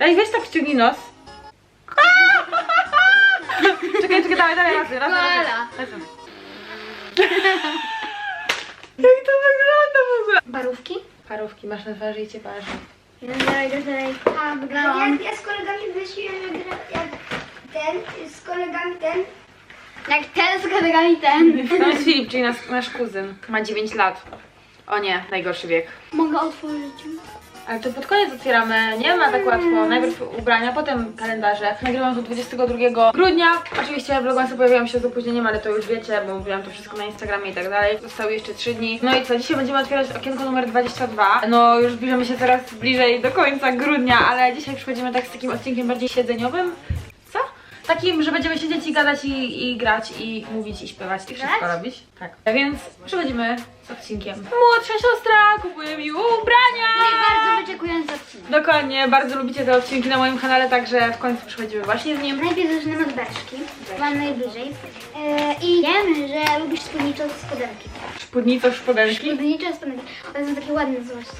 Daj, weź tak wciągnij nos. czekaj, czekaj, dawaj, dawaj, raz, raz, raz, Koala. raz, raz. Jak to wygląda w ogóle? Barówki? Parówki masz na twarzy i cię parzy. Idę dalej, idę dalej. A, wygrałam. Jak ja z kolegami wyszłem, jak, jak ten, z kolegami ten, Jak ten z kolegami ten. To jest Filip, czyli nasz, nasz kuzyn. Ma 9 lat. O nie, najgorszy wiek. Mogę otworzyć. Ale to pod koniec otwieramy, nie ma tak łatwo. Najpierw ubrania, potem kalendarze. Nagrywam to 22 grudnia. Oczywiście vlogmasy pojawiają się z opóźnieniem, ale to już wiecie, bo mówiłam to wszystko na Instagramie i tak dalej. Zostały jeszcze 3 dni. No i co, dzisiaj będziemy otwierać okienko numer 22. No już zbliżamy się coraz bliżej do końca grudnia, ale dzisiaj przychodzimy tak z takim odcinkiem bardziej siedzeniowym. Takim, że będziemy siedzieć i gadać i, i grać i mówić i śpiewać i wszystko robić. Tak. Więc przechodzimy z odcinkiem. Młodsza siostra kupuje mi ubrania! No i bardzo wyczekujący odcinek. Dokładnie, bardzo lubicie te odcinki na moim kanale, także w końcu przychodzimy właśnie z nim. Najpierw zaczynamy od Berszki. Mam najbliżej. E, I wiem, że lubisz spódnicze spodenki. Spódnico szpodenki. Spódnicze spodenki. One są takie ładne, zobaczcie.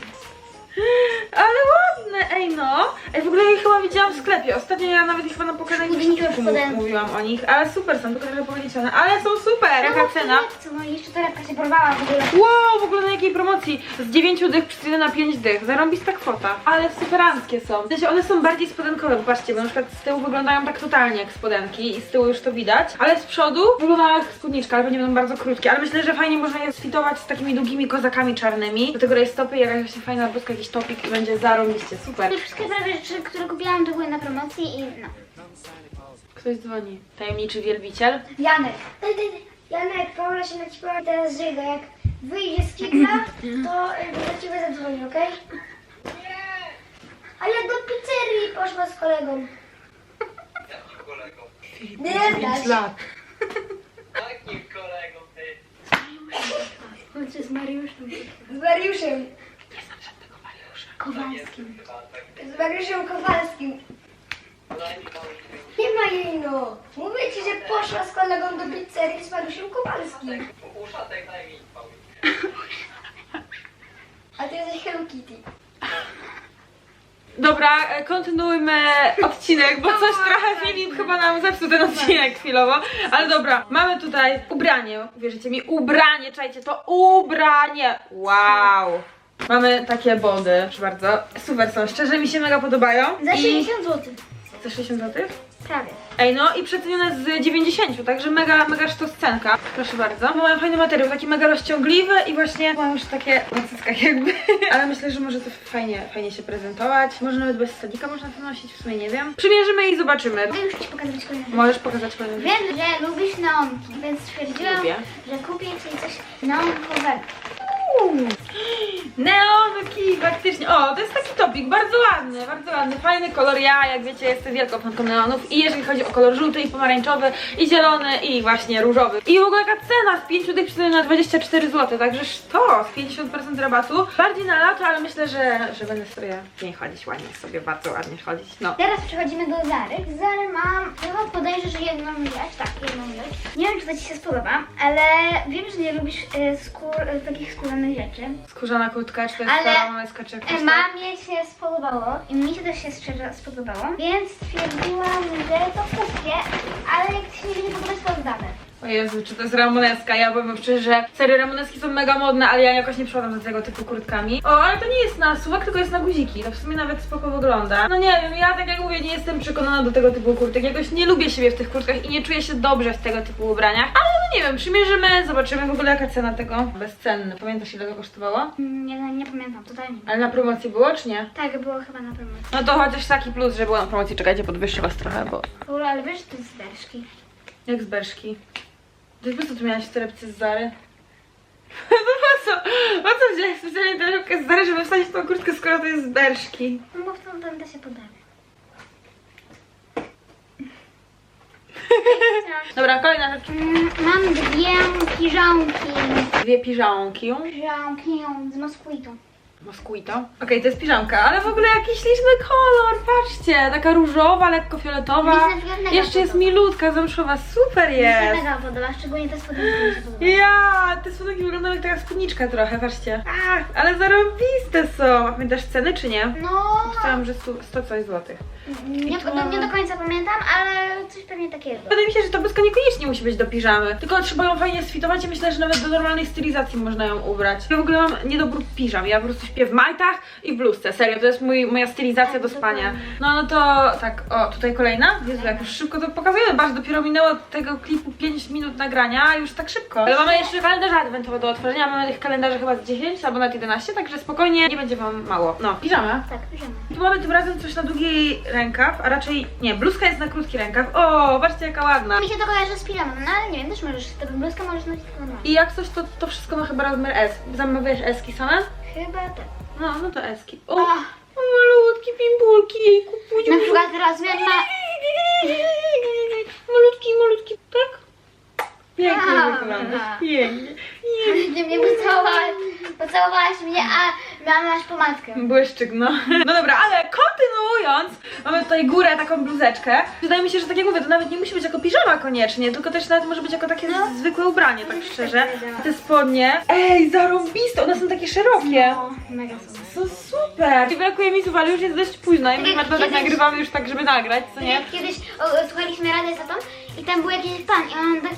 Ale ładne, ej no. Ej, w ogóle ja je chyba widziałam w sklepie. Ostatnio ja nawet ich chyba na pokazaniu Spódnicze sklepu mówiłam o nich. Ale super są, tylko trochę powiedziane. Ale są super, jaka cena? Co, no i jeszcze torebka się porwała w ogóle. Wow, w ogóle na jakiej promocji? Z 9 dych przyjdzie na 5 dych. Zarąbista kwota. Ale superanckie są. W sensie one są bardziej spodenkowe, popatrzcie, bo na przykład z tyłu wyglądają tak totalnie jak spodenki i z tyłu już to widać. Ale z przodu wyglądają jak spódniczka, ale pewnie będą bardzo krótkie. Ale myślę, że fajnie można je sfitować z takimi długimi kozakami czarnymi. Do tego rajstopy, jakaś właśnie fajna bluzka, jakiś topik i będzie zarąbiście, super. Wszystkie prawie rzeczy, które kupiłam, to były na promocji i no. Ktoś dzwoni. Tajemniczy wielbiciel. Janek. Janek, Paula się naćpała teraz żyga. Jak wyjdzie z kibla, to y, do ciebie zadzwoni, okej? A ja do pizzerii poszła z kolegą. Nie Pięć zdać. lat. Takim kolegą ty. Z Mariuszem. Z Mariuszem. Kowalskim. Tak. Z Mariuszem Kowalskim. Nie ma jej no. Mówię ci, że poszła z kolegą do pizzerii z Mariuszem Kowalskim. A ty jesteś Hello Kitty. Dobra, e, kontynuujmy odcinek, bo coś trochę Filip chyba nam zepsuł ten odcinek chwilowo. Ale dobra, mamy tutaj ubranie, wierzycie mi, ubranie, czajcie, to ubranie! Wow! Mamy takie body, proszę bardzo, super są, szczerze mi się mega podobają. Za I- 60 zł. Za 60 zł? Prawie. Ej, no i przecenione z 90, także mega, mega sztoscenka. Proszę bardzo. Mają fajny materiał, taki mega rozciągliwy i właśnie mają już takie na cyckach jakby. Ale myślę, że może to fajnie, fajnie się prezentować. Może nawet bez stolika można to nosić, w sumie nie wiem. Przymierzymy i zobaczymy. Mogę już Ci pokazać kolejne rzeczy. Możesz pokazać kolejne rzeczy? Wiem, że lubisz neonki, więc stwierdziłam, Lubię. że kupię Ci coś neonkowego. Neonki, faktycznie. O, to jest taki topik, bardzo ładny, bardzo ładny, fajny kolor. Ja, jak wiecie, jestem wielką fanką neonów i jeżeli chodzi o kolor żółty i pomarańczowy i zielony i właśnie różowy. I w ogóle jaka cena z 5 dych na 24 zł, także to z 50% rabatu. Bardziej na lato, ale myślę, że, że będę sobie w niej chodzić ładnie, sobie bardzo ładnie chodzić. No. Teraz przechodzimy do Zary. Zary mam, chyba podejrzę, że jedną rzecz, tak, jedną rzecz. Nie wiem, czy to Ci się spodoba, ale wiem, że nie lubisz e, skór, e, takich skórzanych rzeczy. Skórzana kurtka, czy to jest Ale, stara mameska, czy jakoś E? Mamie się spodobało i mi się też się szczerze spodobało, więc stwierdziłam, że to kupię, ale jak się nie podoba, to oddamy. O Jezu, czy to jest ramoneska? Ja powiem szczerze, że serio ramoneski są mega modne, ale ja jakoś nie przypadam za tego typu kurtkami. O, ale to nie jest na suwak, tylko jest na guziki. To w sumie nawet spoko wygląda. No nie wiem, ja tak jak mówię, nie jestem przekonana do tego typu kurtek. Jakoś nie lubię siebie w tych kurtkach i nie czuję się dobrze w tego typu ubraniach. Ale no nie wiem, przymierzymy, zobaczymy w ogóle jaka cena tego. Bezcenny. Pamiętasz ile to kosztowało? Mm, Nie, nie pamiętam, totalnie. Ale na promocji było, czy nie? Tak, było chyba na promocji. No to chociaż taki plus, że było na promocji. Czekajcie, podwyższę was trochę, bo... W ogóle, ale wiesz, że to jest z Berszki. Jak z Berszki. Ty po co tu miałaś torebce z Zary? No po co? Po co wziąłeś specjalnie torebkę z Zary, żeby wsadzić w tą kurtkę, skoro to jest z Berszki? No bo w tą będę się podawiać. Dobra, kolejna rzecz. Mm, Mam dwie piżamki. Dwie piżamki. Piżamki z Moskwitu. Mosquito. Okej, to jest piżamka, ale w ogóle jakiś śliczny kolor, patrzcie, taka różowa, lekko fioletowa. Mi się Jeszcze jest podoba. milutka, zamszowa, super Mi się jest. mega podoba, szczególnie te spodnie mi się podobają. Ja, te spodnie wyglądają jak taka spódniczka trochę, patrzcie. Ach, ale zarobiste są. A pamiętasz ceny czy nie? No, Myślałam, że stu- 100 coś złotych. Nie, do, nie do końca pamiętam, ale coś pewnie takiego. Wydaje mi się, że to bluzka niekoniecznie musi być do piżamy, tylko trzeba ją fajnie sfitować i myślę, że nawet do normalnej stylizacji można ją ubrać. Ja w ogóle mam niedobór piżam, ja po prostu śpię w majtach i w bluzce, serio, to jest mój, moja stylizacja do spania. No, no to tak, o, tutaj kolejna. Jezu, jak już szybko to pokazujemy, patrz, dopiero minęło tego klipu 5 minut nagrania, a już tak szybko. Ale mamy jeszcze kalendarze adwentowe do otworzenia, mamy tych kalendarzy chyba z 10 albo nawet 11, także spokojnie, nie będzie wam mało. No, piżama. Tak, bierzemy. Mamy tym razem coś na długi rękaw, a raczej nie, bluzka jest na krótki rękaw. O, patrzcie jaka ładna. Mi się to kojarzy z piżamą, no ale nie wiem, też możesz, tego bluzkę możesz nosić normalnie. I jak coś, to, to wszystko ma chyba rozmiar S. Zamawiasz Eski same? Chyba tak. No, no to Eski. O, o malutki pimpulki, jejku. Na przykład rozmiar ma... Malutki, malutki, tak? Pięknie wyglądasz, pięknie. Nie mnie pocałowałaś, pocałowałaś mnie, a miałam nasz pomadkę. Błyszczyk, no. No dobra, ale kontynuując, mamy tutaj górę, taką bluzeczkę. Wydaje mi się, że tak jak mówię, to nawet nie musi być jako piżama koniecznie, tylko też nawet może być jako takie No. zwykłe ubranie, tak szczerze. powiedziała. Te spodnie. Ej, zarąbiste, one są takie szerokie. No, mega super. Są super! I brakuje mi słów, ale już jest dość późno i my Tak jak chyba tak kiedyś- nagrywamy już tak, żeby nagrać, co nie? Jak kiedyś o, słuchaliśmy Rady za tą i tam był jakiś pan i on tak,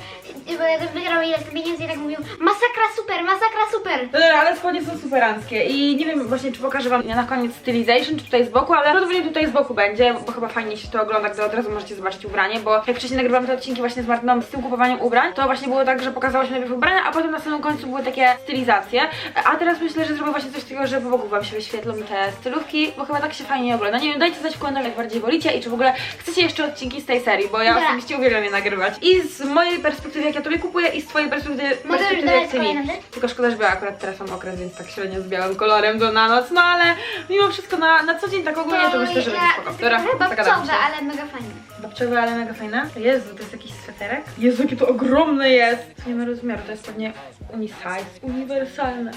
bo ja wygrał ile pieniędzy i tak mówił masakra super, masakra super. No dobra, ale spodnie są superanckie i nie wiem właśnie, czy pokażę wam na koniec stylization, czy tutaj z boku, ale prawdopodobnie tutaj z boku będzie, bo chyba fajnie się to ogląda, gdy od razu możecie zobaczyć ubranie, bo jak wcześniej nagrywam te odcinki właśnie z Martyną z tym kupowaniem ubrań, to właśnie było tak, że pokazałyśmy najpierw ubrania, a potem na samym końcu były takie stylizacje, a teraz myślę, że zrobię właśnie coś takiego, że po boku wam się wyświetlą te stylówki, bo chyba tak się fajnie ogląda. Nie wiem, dajcie znać w jak bardziej wolicie i czy w ogóle chcecie jeszcze odcinki z tej serii, bo ja osobiście uwielbiam je nagrywać. I z mojej perspektywy, jak ja tobie kupuję i z twojej perspektywy, Mogę perspektywy jak ty mi. rzecz? Tylko szkoda, że była akurat teraz mam okres, więc tak średnio z białym kolorem do na noc, no ale mimo wszystko na, na co dzień tak ogólnie to myślę, że będzie spoko. Dobra, zagadamy babcowe, się. ale mega fajne. Babciowe, ale mega fajne. Jezu, to jest jakiś sweterek? Jezu, jakie to ogromne jest! Nie ma rozmiaru, to jest pewnie unisize. Uniwersalne.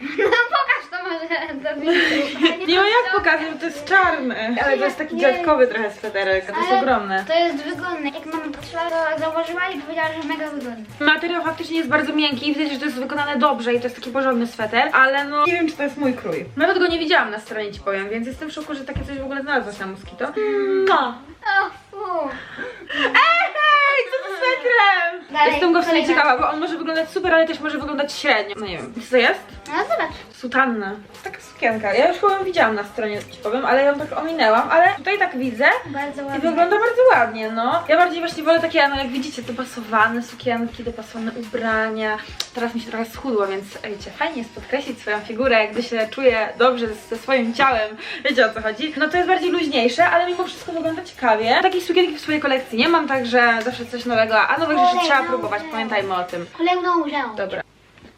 No pokaż to może. To będzie- Nie ma jak pokazać, bo to jest czarne. Ale to jest taki Nie. dziadkowy trochę sweterek, a to jest Ale ogromne. To jest wygodne. Jak mama patrzyła, to zauważyła i powiedziała, że mega wygodne. Materiał faktycznie jest bardzo miękki i widać, że to jest wykonane dobrze i to jest taki porządny sweter, ale no nie wiem, czy to jest mój krój. Nawet go nie widziałam na stronie, ci powiem, więc jestem w szoku, że takie coś w ogóle znalazłaś na Moskito. No. O, fu. Ej, co to z swetrem? Dalej, Jestem go w sumie kolejna. ciekawa, bo on może wyglądać super, ale też może wyglądać średnio. No nie wiem. Co to jest? No zobacz. Sutanna. Taka sukienka. Ja już chyba ją widziałam na stronie, ci powiem, ale ją tak ominęłam, ale tutaj tak widzę. Bardzo I ładnie. wygląda bardzo ładnie, no. Ja bardziej właśnie wolę takie, no jak widzicie, dopasowane sukienki, dopasowane ubrania. Teraz mi się trochę schudło, więc wiecie, fajnie jest podkreślić swoją figurę, gdy się czuję dobrze ze swoim ciałem. Wiecie o co chodzi? No to jest bardziej luźniejsze, ale mimo wszystko wygląda ciekawie. Takiej sukienki w swojej kolekcji nie mam, także zawsze coś nowego, a nowych rzeczy trzeba próbować, pamiętajmy o tym. Kolejną rzecz. Dobra.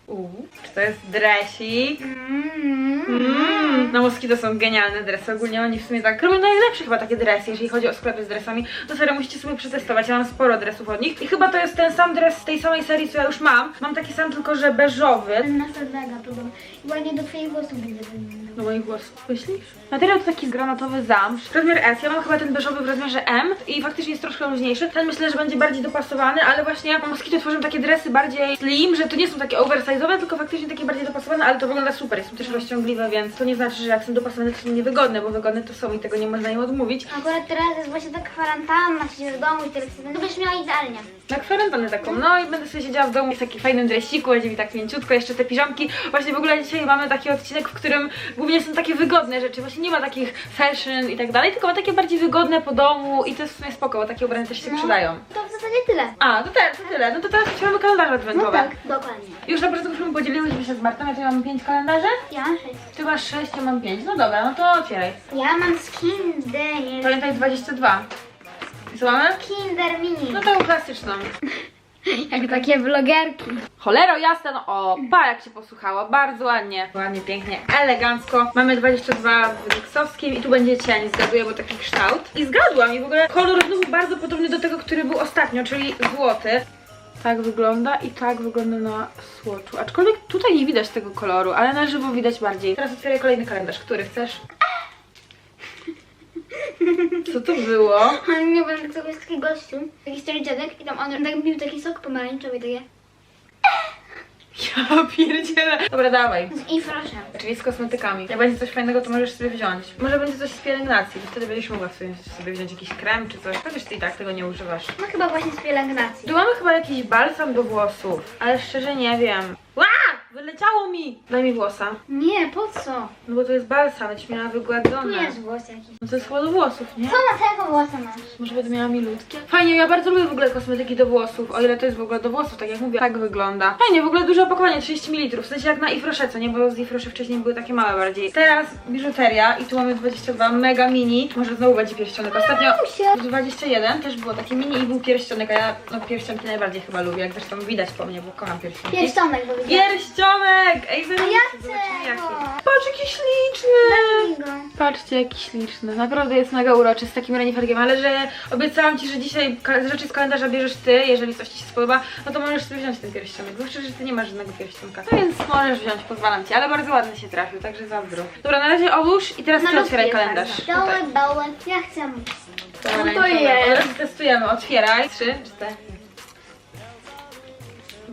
Uuu, czy to jest dresik? Mm. Mm, na Moskito są genialne dresy, ogólnie oni w sumie tak robią najlepsze chyba takie dresy, jeżeli chodzi o sklepy z dresami, to serio musicie sobie przetestować, ja mam sporo dresów od nich i chyba to jest ten sam dres z tej samej serii, co ja już mam, mam taki sam, tylko że beżowy. Ten mega podoba. I ładnie do twoich włosów wyglądał. Do moich włosów, myślisz? Materiał to taki granatowy zamsz, rozmiar S, ja mam chyba ten beżowy w rozmiarze M i faktycznie jest troszkę luźniejszy, ten myślę, że będzie bardziej dopasowany, ale właśnie Moskito tworzą takie dresy bardziej slim, że to nie są takie oversize'owe, tylko faktycznie takie bardziej dopasowane, ale to wygląda super, są też rozciągliwe, więc to nie znaczy, że jak są dopasowane, to są niewygodne, bo wygodne to są i tego nie można im odmówić. Akurat teraz jest właśnie taka kwarantanna, siedzisz w domu i tyle. To byś miała idealnie. Na kwarantannę taką, no i będę sobie siedziała w domu w takim fajnym dresiku, będzie mi tak mięciutko, jeszcze te piżamki. Właśnie w ogóle dzisiaj mamy taki odcinek, w którym głównie są takie wygodne rzeczy, właśnie nie ma takich fashion i tak dalej, tylko ma takie bardziej wygodne po domu i to jest w sumie spoko, bo takie ubrania też się No. przydają. To w zasadzie tyle. A, to, te, to tyle, no to teraz mamy kalendarze No adwentowe. tak, dokładnie. Już na początku już podzieliłyśmy się z Martą, ja tu mam 5 kalendarzy, Ja mam sześć. ty masz 6, ja mam 5, no dobra, no to otwieraj. Ja mam z Kinder. Pamiętaj 22. I co mamy? Kinder Mini. No to klasyczną. Jak takie vlogerki. Cholero jasne, no o, pa jak się posłuchała, bardzo ładnie. Ładnie, pięknie, elegancko. Mamy 22 w Nixowskim i tu będzie cień, zgaduję, bo taki kształt. I zgadłam i w ogóle kolor znowu bardzo podobny do tego, który był ostatnio, czyli złoty. Tak wygląda i tak wygląda na słoczu. Aczkolwiek tutaj nie widać tego koloru, ale na żywo widać bardziej. Teraz otwieraj kolejny kalendarz. Który chcesz? Co to było? Ale nie wiem, to jest taki gościu, taki stary dziadek i tam on tak pił taki sok pomarańczowy i takie Ja pierdzielę. Dobra, dawaj. z infraszem. Czyli z kosmetykami. Jak będzie coś fajnego, to możesz sobie wziąć. Może będzie coś z pielęgnacji, bo wtedy będziesz mogła sobie, sobie wziąć jakiś krem czy coś. Chociaż ty i tak tego nie używasz. No chyba właśnie z pielęgnacji. Tu mamy chyba jakiś balsam do włosów, ale szczerze nie wiem. Wyleciało mi! Daj mi włosa. Nie, po co? No bo to jest balsam, będziesz miała Tu wygładzone. jest włos jakiś. No to jest chyba do włosów, nie? Co na tego włosa masz? Może będę miała milutkie? Fajnie, ja bardzo lubię w ogóle kosmetyki do włosów, o ile to jest w ogóle do włosów, tak jak mówię. Tak wygląda. Fajnie, w ogóle duże opakowanie, 30 ml, w sensie jak na Ifrosze, co nie? Bo z Ifrosze wcześniej były takie małe bardziej. Teraz biżuteria i tu mamy 22, mega mini. Może znowu będzie pierścionek. Ostatnio w 21 też było takie mini i był pierścionek, a ja no pierścionki najbardziej chyba lubię, jak zresztą widać po mnie, bo kocham pierścionki. Pierścionek powiedziałam. Pierścionek! Ej, wy ja zobaczymy. Patrz, jaki śliczny! Patrzcie, jaki śliczny. Naprawdę jest mega uroczy z takim reniferkiem, ale że obiecałam Ci, że dzisiaj rzeczy z kalendarza bierzesz Ty, jeżeli coś Ci się spodoba, no to możesz sobie wziąć ten pierścionek. Zwłaszcza, że Ty nie masz żadnego pierścionka. No więc możesz wziąć, pozwalam Ci, ale bardzo ładny się trafił, także zazdro. Dobra, na razie odłóż i teraz Ty otwieraj jest kalendarz. Dołek, dołek. Ja chcę. Pomarańczowy. jest? Od razu testujemy, otwieraj. Trzy, cztery.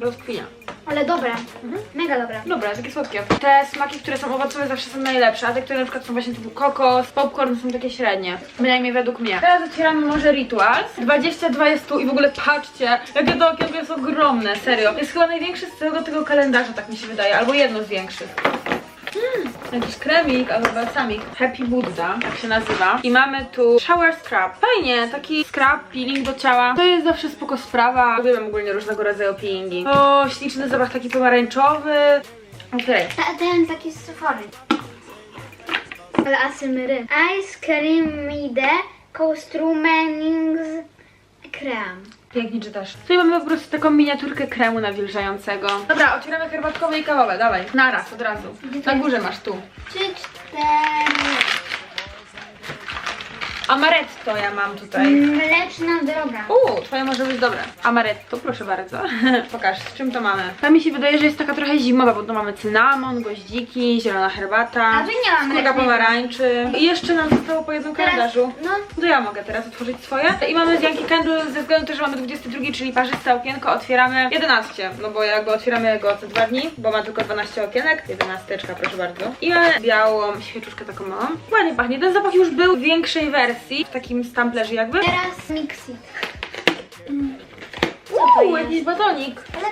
Rozkwinia. Ale dobre. Mhm. Mega dobre. Dobra, takie słodkie. Te smaki, które są owocowe zawsze są najlepsze, a te, które na przykład są właśnie typu kokos, popcorn są takie średnie. Bynajmniej według mnie. Teraz otwieramy może Rituals. 22 jest tu i w ogóle patrzcie, jakie to okienko jest ogromne, serio. Jest chyba największy z całego tego kalendarza, tak mi się wydaje, albo jedno z większych. Mm, jakiś kremik albo balsamik. Happy Buddha, tak się nazywa. I mamy tu shower scrub. Fajnie, taki scrub, peeling do ciała. To jest zawsze spoko sprawa. Uwielbiam ogólnie różnego rodzaju peelingi. O, śliczny zapach taki pomarańczowy. Okej. Ta- Ten taki z. Ale asymry. Ice cream mide Costrumenings krem. Pięknie czytasz. Tutaj mamy po prostu taką miniaturkę kremu nawilżającego. Dobra, otwieramy herbatkowe i kawowe, dawaj. Naraz, od razu. Na górze masz tu. Trzy, cztery. Amaretto ja mam tutaj. Mleczna droga. Uuu, twoje może być dobre. Amaretto, proszę bardzo. Pokaż, z czym to mamy. Ta mi się wydaje, że jest taka trochę zimowa, bo tu mamy cynamon, goździki, zielona herbata, A tu nie mamy skórka mlecznej pomarańczy. I jeszcze nam zostało po jednym Teraz, kalendarzu. no, To ja mogę teraz otworzyć swoje. I mamy z Yankee Candle, ze względu też, że mamy 22, czyli parzyste okienko, otwieramy 11. No bo jakby otwieramy go co dwa dni, bo ma tylko 12 okienek. 11, proszę bardzo. I mamy białą świeczuszkę taką małą. Ładnie pachnie. Ten zapach już był w większej wersji, w takim stamplerze jakby. teraz mixit. Uuu, jakiś batonik. Ale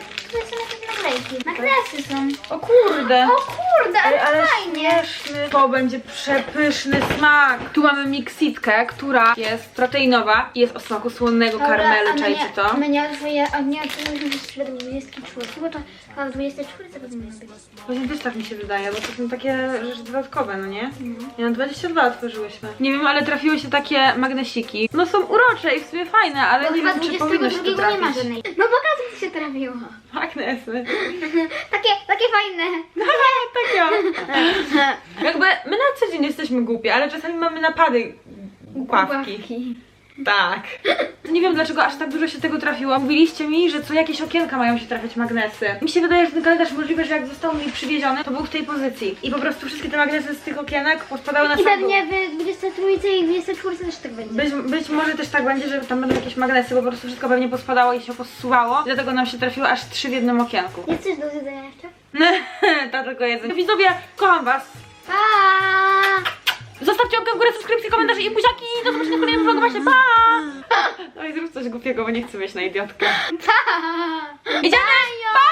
są jakieś naklejki. Naklejki są. O kurde. O kurde, ale, ale fajnie. śmieszny. To będzie przepyszny smak. Tu mamy miksitkę, która jest proteinowa i jest o smaku słonnego karmelu, a czajcie to? Mnie odwoje, a mnie odwoje jeszcze do 24, bo to chyba w 24 to powinno być. Właśnie też tak mi się wydaje, bo to są takie rzeczy dodatkowe, no nie? Ja na 22 otworzyłyśmy. Nie wiem, ale trafiły się takie magnesiki. No są urocze i w sumie fajne, ale Bo nie wiem, czy powinno się to 22 nie ma trafić. żadnej. No pokaż, co się trafiło. Magnesy. takie, takie fajne. tak ja. Jakby my na co dzień jesteśmy głupie, ale czasami mamy napady głupawki. Tak. Nie wiem dlaczego aż tak dużo się tego trafiło. Mówiliście mi, że co jakieś okienka mają się trafiać magnesy. Mi się wydaje, że ten kalendarz możliwe, że jak został mi przywieziony, to był w tej pozycji. I po prostu wszystkie te magnesy z tych okienek pospadały na I sam pewnie w 23 i 24 też tak będzie. Być, być może też tak będzie, że tam będą jakieś magnesy, bo po prostu wszystko pewnie pospadało i się posuwało. I dlatego nam się trafiło aż trzy w jednym okienku. Jest coś do zjedzenia jeszcze? to tylko jedzenie. Widzowie, kocham was. Pa! Zostawcie łapkę w górę, subskrypcję, komentarze i buziaki. Do zobaczenia w kolejnym vlogu. Właśnie, pa! No i zrób coś głupiego, bo nie chcę mieć na idiotkę. Idziemy! Pa!